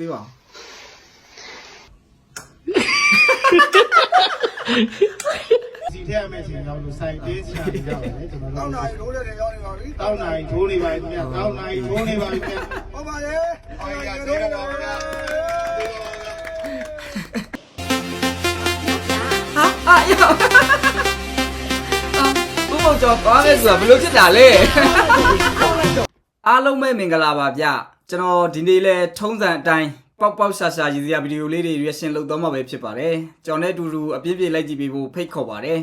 သေးပါဦးစီထဲအမေချင်းတော့လူဆိုင်တင်းချာနေကြပါလေကျွန်တော်တောင်းတို့နိုင်ထိုးတဲ့တွေရောက်နေပါပြီတောင်းနိုင်ထိုးနေပါပြီခင်ဗျတောင်းနိုင်ထိုးနေပါပြီခင်ဗျဟုတ်ပါရဲ့အော်ရထိုးနေပါဗျာဟာအာယောဘုမောကျော်သွားမယ်ဆိုတာဘယ်လိုဖြစ်တာလဲအားလုံးပဲမင်္ဂလာပါဗျ ကျွန်တော်ဒီနေ့လဲထုံးစံအတိုင်းပေါက်ပေါက်ရှာရှာရည်စရာဗီဒီယိုလေးတွေ reaction လုပ်တော့မှာပဲဖြစ်ပါတယ်ကျွန်တော်နဲ့အတူတူအပြည့်ပြည့်လိုက်ကြည့်ပေးဖို့ဖိတ်ခေါ်ပါတယ်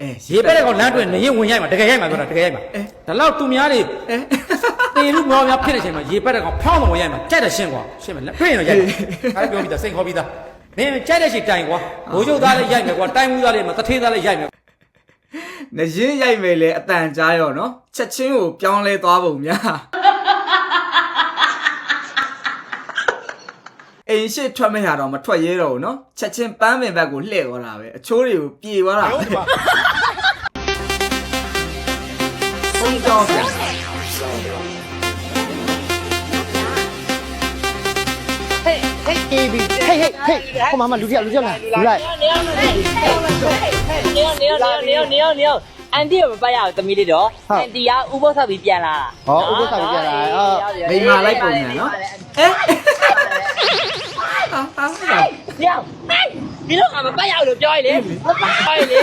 အဲရေပက်တဲ့ကောင်လမ်းတွင်နေရင်ဝင်ရိုက်မှာတကယ်ရိုက်မှာပြောတာတကယ်ရိုက်မှာဒါလောက်သူများတွေအဲတေလူမောင်များဖြစ်တဲ့အချိန်မှာရေပက်တဲ့ကောင်ဖောင်းတော့ဝင်ရိုက်မှာကြက်တဲ့ရှင်းကွာရှင်းမယ်လက်တွေ့ရင်တော့ရိုက်ခါပြောပြီးသားစိတ်ခေါ်ပြီးသားမင်းကြက်တဲ့ရှင်းတိုင်ကွာဘိုးချုပ်သားလည်းရိုက်မယ်ကွာတိုင်းမှုသားလည်းမတထေးသားလည်းရိုက်မယ်နရင်ရိုက်မယ်လေအတန်ကြားရောနော်ချက်ချင်းကိုပြောင်းလဲသွားပုံများ အိမ်ရှိထွက်မရတော့မထွက်ရဲတော့ဘူးနော်ချက်ချင်းပန်းပင်ဘက်ကိုလှည့်သွားတာပဲအချိုးတွေကိုပြေသွားတာပဲဆုံးကြောင်းပြန်ဟေးဟေးဟေးဟေးဟေးဟိုမှာမလူပြောက်လူပြောက်လာလူလိုက်နေအောင်နေအောင်နေအောင်နေအောင်နေအောင်နေအောင်နေ အောင်အန်တီကိုမပတ်ရအောင်သမီးလေးတော့အန်တီကဥပုသ္စာပြီးပြန်လာဟောဥပ္ပစာပြလာအော်မိမလိုက်ပုံညာနော်အဲအာအာနေအောင်ဒီတော့ကမပတ်ရအောင်လို့ပြောရလေမပတ်ရလေ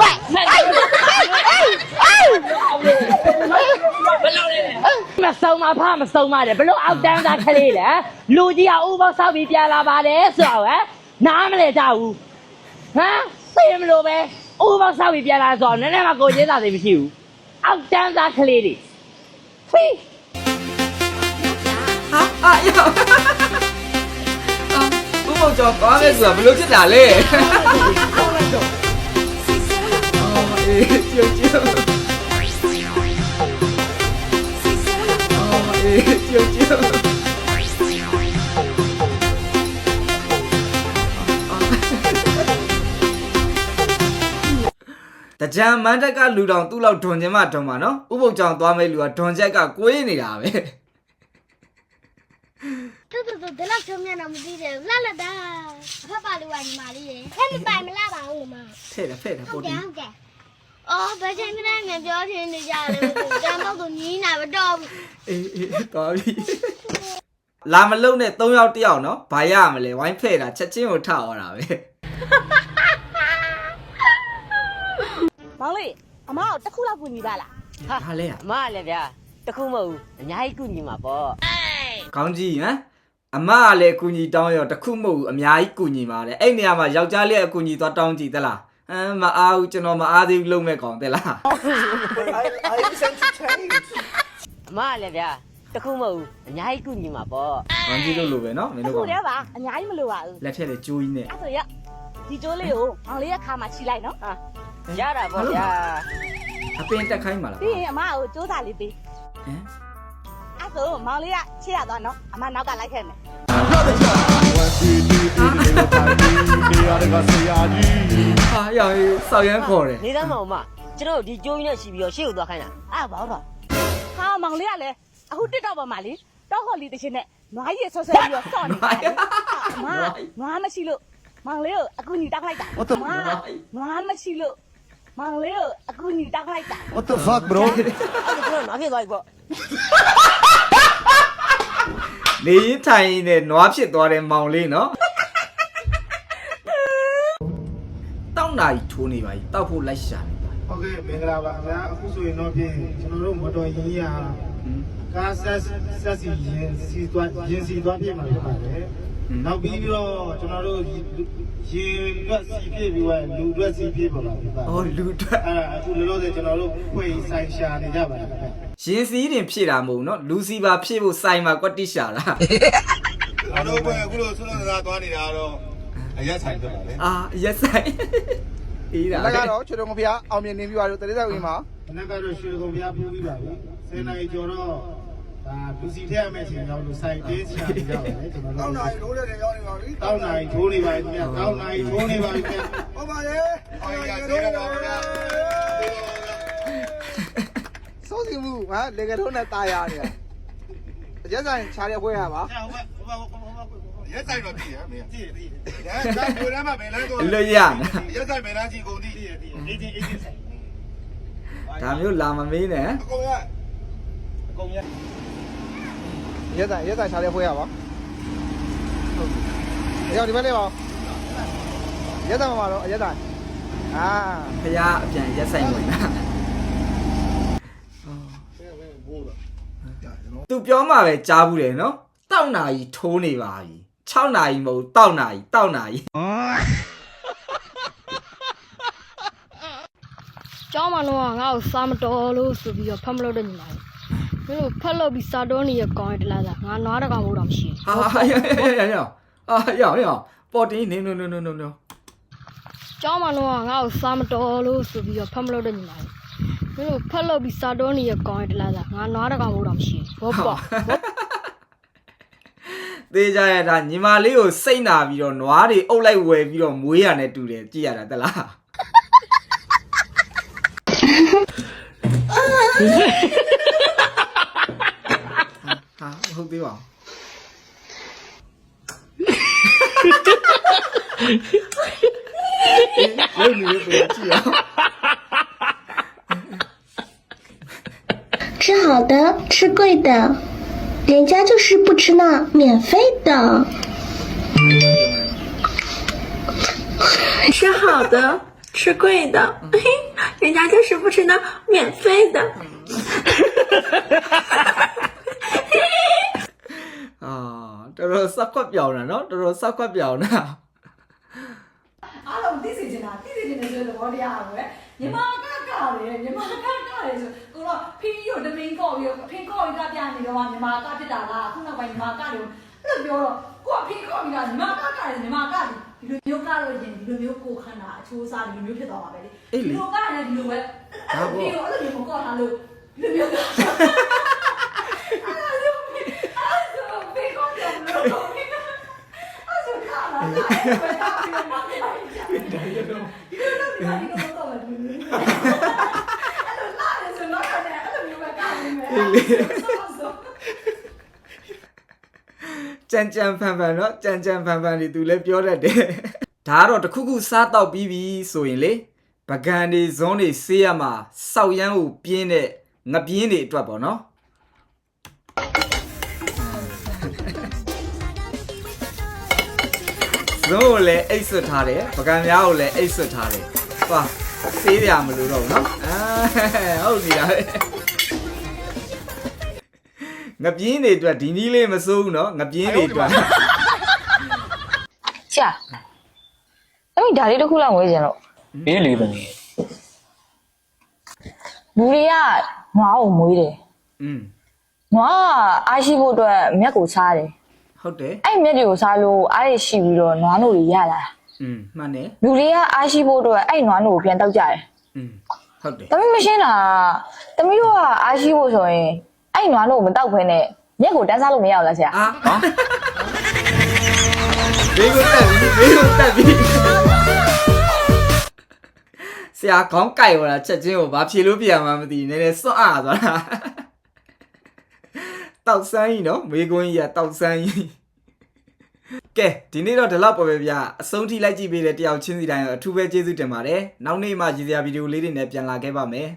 ပတ်မှန်တယ်ဘယ်လိုလဲမဆုံးမဖမဆုံးမတယ်ဘလို့အောက်တန်းသားကလေးလဲလူကြီးကဥပုသ္စာပြီးပြန်လာပါတယ်ဆိုတော့ဟမ်နားမလဲကြဘူးဟမ်သိမလို့ပဲ ဥပုသ္စာပြီးပြန်လာဆိုတော့နည်းနည်းမှကိုချင်းသာသိမရှိဘူးအောက်တန်းသားကလေးတွေဖီးဟာအာယောဘုမောကျော်သွားမယ်ဆိုတာဘယ်လိုဖြစ်တာလဲအော်အေးကျုပ်ကျုပ်အော်အေးကျုပ်ကျု တကြံမန်းတက်ကလူတောင်သူ့လောက်ဒွန်ချင်းမဒွန်ပါနော်ဥပုပ်ကြောင်သွားမဲ့လူကဒွန်ချက်ကကိုေးနေတာပဲတူတူတူဒီလောက်ချုံမြတ်တော့မသိတယ်လှလှတာအဖက်ပါလူကညီမလေးရေဟဲ့မပိုင်မလှပါဘူးညီမဖဲ့တယ်ဖဲ့တယ်ဟုပိုတ်တတီယ်ဟုတ်တယ်အော်ဘယ်ချိန်ကလေးငယ်ပြောချင်းနေကြလဲတမ်းတော့သူညီးနာမတော့ဘူးအေးအေးသွားပြီလာမလုံးနဲ့၃ယောက်တစ်ယောက်နော်ဘာရမလဲဝိုင်းဖဲ့တာချက်ချင်းကိုထသွားတာပဲ မောင်လေးအမအောင်တစ်ခုလောက်ကူညီပါလားဟာလဲအမကလည်းဗျာတခုမဟုတ်ဘူးအများကြီးကုညီမှာပေါ့ခေါင်းကြီးဟမ်အမကလည်းအကူကြီးတောင်းရောတစ်ခုမဟုတ်ဘူးအများကြီးကူညီပါတယ်အဲ့နေရာမှာယောက်ျားလေးအကူကြီးသွားတောင်းကြည့်သလားဟမ်မအားဘူးကျွန်တော်မအားသေးဘူးလုံးမဲ့ကောင်တဲ့လား I listen to change အမကလည်းဗျာတခုမဟုတ်ဘူးအများကြီးကုညီမှာပေါ့ခေါင်းကြီးလို့လိုပဲနော်မင်းတစ်တို့ခုကတည်းပါအများကြီးမလိုပါဘူးလက်ထက်လေကျိုးကြီးနဲ့အဲ့ဆိုရ ဒီကျိုးလေးကိုမောင်လေးရဲ့ခါမှာခြိလိုက်နော်ဟာရတာပေါ့ဗျာအပင်တက်ခိုင်းပါလားပြီးရင်အမကိုစူးစာလေးပေးဟမ်အဲ့ဆိုမောင်လေးကခြိရသွားနော်အမနောက်ကလိုက်ခဲ့မယ်ဟာရောင်စောက်ရမ်းခေါ်တယ်နေသားမအောင်မကျွန်တော်ဒီကျိုးကြီးနဲ့ရှိပြီးတော့ရှေ့ကိုသွားခိုင်းတာအဲ့ဘာတော့ဟာမောင်လေးကလည်းအခုတစ်တော့ပါမလေးတော့ဟော်လီတရှင်နဲ့နွားကြီးဆွဆွဲပြီးတော့စောင့်နေတာလေအမနွားမရှိလို့ မောင်လေးကိုအကူညီတောက်လိုက်တာ What the မနွားမရှိလို့မောင်လေးကိုအကူညီတောက်လိုက်တာ What the fuck bro အဲ့ဒါကျွန်တော်နားဖြစ်သွားပြီပေါ့နေရင်ထိုင်ရင်နဲ့နွားဖြစ်သွားတဲ့မောင်လေးနော်တောက်နာကြီးထိုးနေပါကြီးတောက်ဖို့လိုက်ရှာနေပါဟုတ်ကဲ့မင်္ဂလာပါဗျာအခုဆိုရင်တော့ဖြင့်ကျွန်တော်တို့မတော်ရင်ရကားဆက်ဆက်စီရင်စီသွားရင်စီသွားပြမှာဖြစ်ပါတယ် နောက်ပြီးတော့ကျွန်တော်တို့ရေရွက်စီပြည့်ပြီးတော့လူရွက်စီပြည့်ပါပါဖြစ်ပါ။အော်လူအတွက်အဲ့ဒါအခုလောလောဆယ်ကျွန်တော်တို့ဖွင့်ဆိုင်ရှာနေကြပါတယ်ခင်ဗျရင်စည်းတင်ဖြည့်တာမဟုတ်ဘူးနော်လူစီပါဖြည့်ဖို့စိုင်မှာကွက်တိရှာလားကျွန်တော်တို့အခုလိုဆွလွန်စကားသွားနေတာတော့အရက်ဆိုင်ဖြစ်ပါလေ။အာရက်ဆိုင်အေးတာလက်ကတော့ချွေတော်ငဖျားအောင်မြင်နေပြီပါလို့တရေဆက်ဝင်မှာ။မနက်ကတော့ရွှေကုန်ပြားပြူးပြီးပါပြီ။10နာရီကျော်တော့ ဒါလူစီထဲအမဲ့ချင်းရောက်လို့ဆိုင်တင်းချာနေကြပါလေကျွန်တော် တောင်း တို့ နိုင်ထိုးတဲ့တွေရောက်နေပါပြီ တောင်းနိုင်ထိုးနေပါပြီခင်ဗျ။တောင်းနိုင်ထိုးနေပါပြီခင်ဗျ ဟုတ်ပါရဲ့အော်ရထိုးနေပါဗျာ စိုးစီမှုဟာလေကထုံးနဲ့ตายရနေတာ ရက်ဆိုင်ခြားတဲ့ပွဲရပါ ဟိုဘဟိုဘဟိုဘဟိုဘ ရက်ဆိုင်တော့ပြည်ရမင်း တည်တည် ဒါဒါကိုရမ်းမဘယ်လမ်းတော့ လွတ်ရနာ ရက်ဆိုင်ဘယ်လမ်းကြီးကုန်တည် တည်တည်အေဂျင်အေဂျင်ဆိုင် ဒါမျိုးလာမမေးနဲ့ အကုန်ရ အကုန်ရ ရက်ဆိုင်ရက်ဆိုင်ခြားတဲ့ပွဲရပါဟုတ်ပြီဒီဘက်လေးပါရက်ဆိုင်မှာပါတော့ရက်ဆိုင်အာဖះအပြန်ရက်ဆိုင်ဝင်တာသူပြောမှပဲကြားဘူးတယ်နော်တောက်နာကြီးထိုးနေပါပြီ6နာရီမဟုတ်တောက်နာကြီးတောက်နာကြီးကျောင်းမှာတော့ငါ့ကိုစားမတော်လို့ဆိုပြီးတော့ဖတ်မလို့တဲ့ညီမလေး မင်းတို့ဖတ်လို့ပြီးစားတော်နေရကောင်းရတလားလားငါနွားတကောင်လို့တော့မရှိဟာရရရအာရရပေါ်တင်းနေနေနေနေနေကျောင်းမှာတော့ငါ့ကိုစားမတော်လို့ဆိုပြီးတော့ဖတ်မလို့တဲ့ညီမလေးမင်းတို့ဖတ်လို့ပြီးစားတော်နေရကောင်းရတလားလားငါနွားတကောင်လို့တော့မရှိဘောပေါ့သေးကြရတာညီမလေးကိုစိတ်နာပြီးတော့နွားတွေအုပ်လိုက်ဝယ်ပြီးတော့မွေးရနဲ့တူတယ်ကြည့်ရတာတလား 对吧吃好的吃贵的人家就是不吃那免费的。吃好的吃贵的 人家就是不吃那免费的。 ခွက်ပြောင်းတာနော်တော်တော်စက်ခွက်ပြောင်းတာအားလုံးသိစေချင်တာသိစေချင်တယ်ဆိုတဲ့သဘောတရားပဲညီမကကတယ်ညီမကကတယ်ဆိုကိုတော့ဖီးကိုတမင်းကော့ပြီးဖင်းကော့ပြီးကပြနေတော့ညီမကဖြစ်တာလားခုနောက်ပိုင်းညီမကတယ်အဲ့လိုပြောတော့ကိုကဖင်းကော့ပြီးကညီမကကတယ်ညီမကတယ်ဒီလိုမျိုးကလို့ရင်ဒီလိုမျိုးကိုခန္ဓာအချိုးစားဒီလိုမျိုးဖြစ်သွားပါပဲလေဒီလိုကလည်းဒီလိုပဲအဲ့လိုမျိုးအဲ့လိုမျိုးကော့ထားလို့ဒီလိုမျိုး ကားနေမယ်ဆောဆောကြံကြံဖန်ဖန်နော်ကြံကြံဖန်ဖန်လေးသူလည်းပြောတတ်တယ်ဒါကတော့တစ်ခုခုစားတော့ပြီးပြီဆိုရင်လေပကံတွေဇွန်းတွေဆေးရမှာစောက်ရမ်းကိုပြင်းတဲ့ငပြင်းတွေအတွက်ပေါ့နော် ဇွန်းကိုလည်းအိတ်ဆွတ်ထားတယ်ပကံများကိုလည်းအိတ်ဆွတ်ထားတယ်ဟာဆေးရမလို့တော့ဘူးနော်အာဟုတ်ပြီလားငပြင်းတွေအတွက်ဒီနည်းလေးမစိုးဘူးနော်ငပြင်းတွေအတွက်ဆရာအဲ့ဒီဒါလေးတစ်ခုလောက်ငွေချင်လို့ဘေးလေးသမီးလူတွေကနွားကိုမွေးတယ်อืมနွားကအားရှိဖို့အတွက်မြက်ကိုစားတယ် ဟုတ်တယ် အဲ့မြက်တွေကိုစားလို့အားရရှိပြီးတော့နွားနို့တွေရလာတာ อืมမှန်တယ် လူတွေကအားရှိဖို့အတွက်အဲ့နွားနို့ကိုပြန်တောက်ကြတယ် อืมဟုတ်တယ် တမီးမရှင်းတာတမီးတို့ကအားရှိဖို့ဆိုရင်အဲ့နွားနို့ကိုမတောက်ခွင်းနဲ့မြက်ကိုတန်းစားလို့မရဘူးလားဆရာ အာဟောဘေးကိုတက်ပြီဘေးကိုတက်ပြီဆရာခေါင်းကြိုက်သွားတာချက်ချင်းကိုဘာဖြေလို့ပြရမှာမသိဘူးနည်းနည်းစွန့်အားသွားတာ တောက်ဆန်းကြီးနော်မေကွန်းကြီးကတောက်ဆန်းကြီးကဲဒီနေ့တော့ဒီလောက်ပါပဲဗျအဆုံးထိလိုက်ကြည့်ပေးတဲ့တယောက်ချင်းစီတိုင်းအထူးပဲကျေးဇူးတင်ပါတယ်နောက်နေ့မှရည်စရာဗီဒီယိုလေးတွေနဲ့ပြန်လာခဲ့ပါမယ်